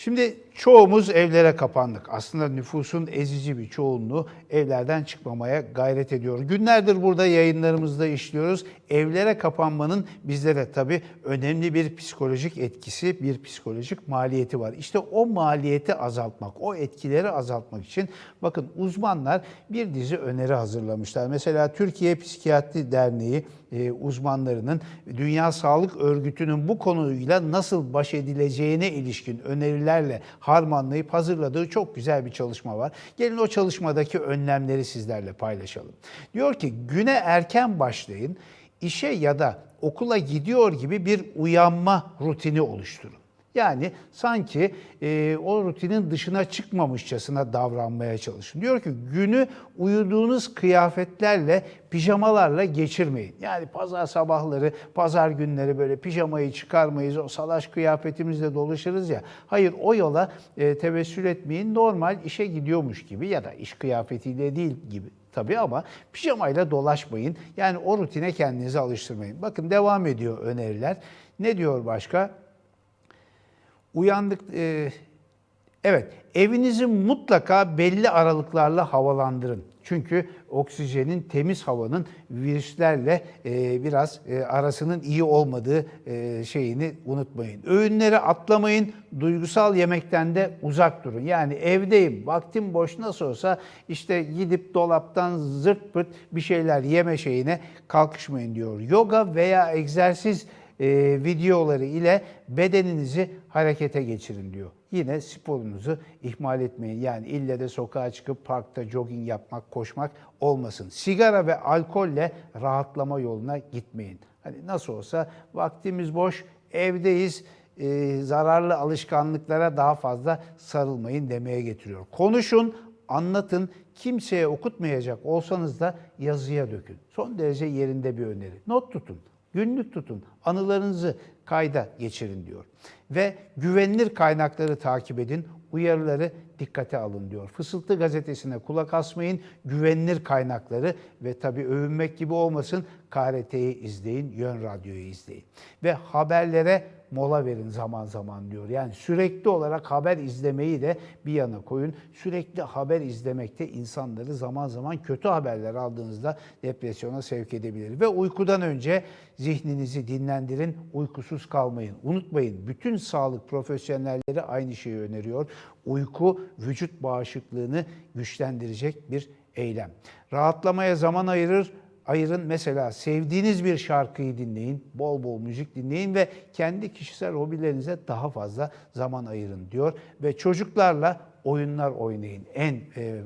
Şimdi çoğumuz evlere kapandık. Aslında nüfusun ezici bir çoğunluğu evlerden çıkmamaya gayret ediyor. Günlerdir burada yayınlarımızda işliyoruz. Evlere kapanmanın bizlere tabii önemli bir psikolojik etkisi, bir psikolojik maliyeti var. İşte o maliyeti azaltmak, o etkileri azaltmak için bakın uzmanlar bir dizi öneri hazırlamışlar. Mesela Türkiye Psikiyatri Derneği e, uzmanlarının Dünya Sağlık Örgütü'nün bu konuyla nasıl baş edileceğine ilişkin önerilerle harmanlayıp hazırladığı çok güzel bir çalışma var. Gelin o çalışmadaki önlemleri sizlerle paylaşalım. Diyor ki güne erken başlayın, işe ya da okula gidiyor gibi bir uyanma rutini oluşturun. Yani sanki e, o rutinin dışına çıkmamışçasına davranmaya çalışın. Diyor ki günü uyuduğunuz kıyafetlerle, pijamalarla geçirmeyin. Yani pazar sabahları, pazar günleri böyle pijamayı çıkarmayız, o salaş kıyafetimizle dolaşırız ya. Hayır o yola e, tevessül etmeyin. Normal işe gidiyormuş gibi ya da iş kıyafetiyle değil gibi tabii ama pijamayla dolaşmayın. Yani o rutine kendinizi alıştırmayın. Bakın devam ediyor öneriler. Ne diyor başka? Uyandık. e, evet, evinizi mutlaka belli aralıklarla havalandırın. Çünkü oksijenin, temiz havanın virüslerle e, biraz e, arasının iyi olmadığı e, şeyini unutmayın. Öğünleri atlamayın, duygusal yemekten de uzak durun. Yani evdeyim, vaktim boş nasıl olsa işte gidip dolaptan zırt pırt bir şeyler yeme şeyine kalkışmayın diyor. Yoga veya egzersiz e, videoları ile bedeninizi harekete geçirin diyor. Yine sporunuzu ihmal etmeyin. Yani ille de sokağa çıkıp parkta jogging yapmak, koşmak olmasın. Sigara ve alkolle rahatlama yoluna gitmeyin. Hani nasıl olsa vaktimiz boş, evdeyiz, e, zararlı alışkanlıklara daha fazla sarılmayın demeye getiriyor. Konuşun, anlatın, kimseye okutmayacak olsanız da yazıya dökün. Son derece yerinde bir öneri. Not tutun. Günlük tutun, anılarınızı kayda geçirin diyor. Ve güvenilir kaynakları takip edin, uyarıları dikkate alın diyor. Fısıltı gazetesine kulak asmayın, güvenilir kaynakları ve tabii övünmek gibi olmasın KRT'yi izleyin, Yön Radyo'yu izleyin. Ve haberlere mola verin zaman zaman diyor. Yani sürekli olarak haber izlemeyi de bir yana koyun. Sürekli haber izlemekte insanları zaman zaman kötü haberler aldığınızda depresyona sevk edebilir. Ve uykudan önce zihninizi dinlendirin, uykusuz kalmayın. Unutmayın bütün sağlık profesyonelleri aynı şeyi öneriyor. Uyku vücut bağışıklığını güçlendirecek bir eylem. Rahatlamaya zaman ayırır, ayırın. Mesela sevdiğiniz bir şarkıyı dinleyin, bol bol müzik dinleyin ve kendi kişisel hobilerinize daha fazla zaman ayırın diyor. Ve çocuklarla oyunlar oynayın. En e,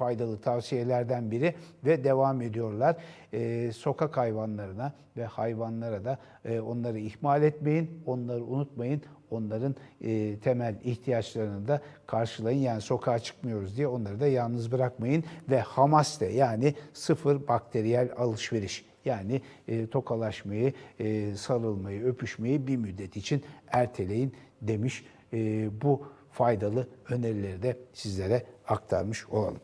faydalı tavsiyelerden biri ve devam ediyorlar. E, sokak hayvanlarına ve hayvanlara da e, onları ihmal etmeyin, onları unutmayın. Onların e, temel ihtiyaçlarını da karşılayın. Yani sokağa çıkmıyoruz diye onları da yalnız bırakmayın. Ve hamaste yani sıfır bakteriyel alışveriş. Yani e, tokalaşmayı, e, sarılmayı, öpüşmeyi bir müddet için erteleyin demiş. E, bu faydalı önerileri de sizlere aktarmış olalım.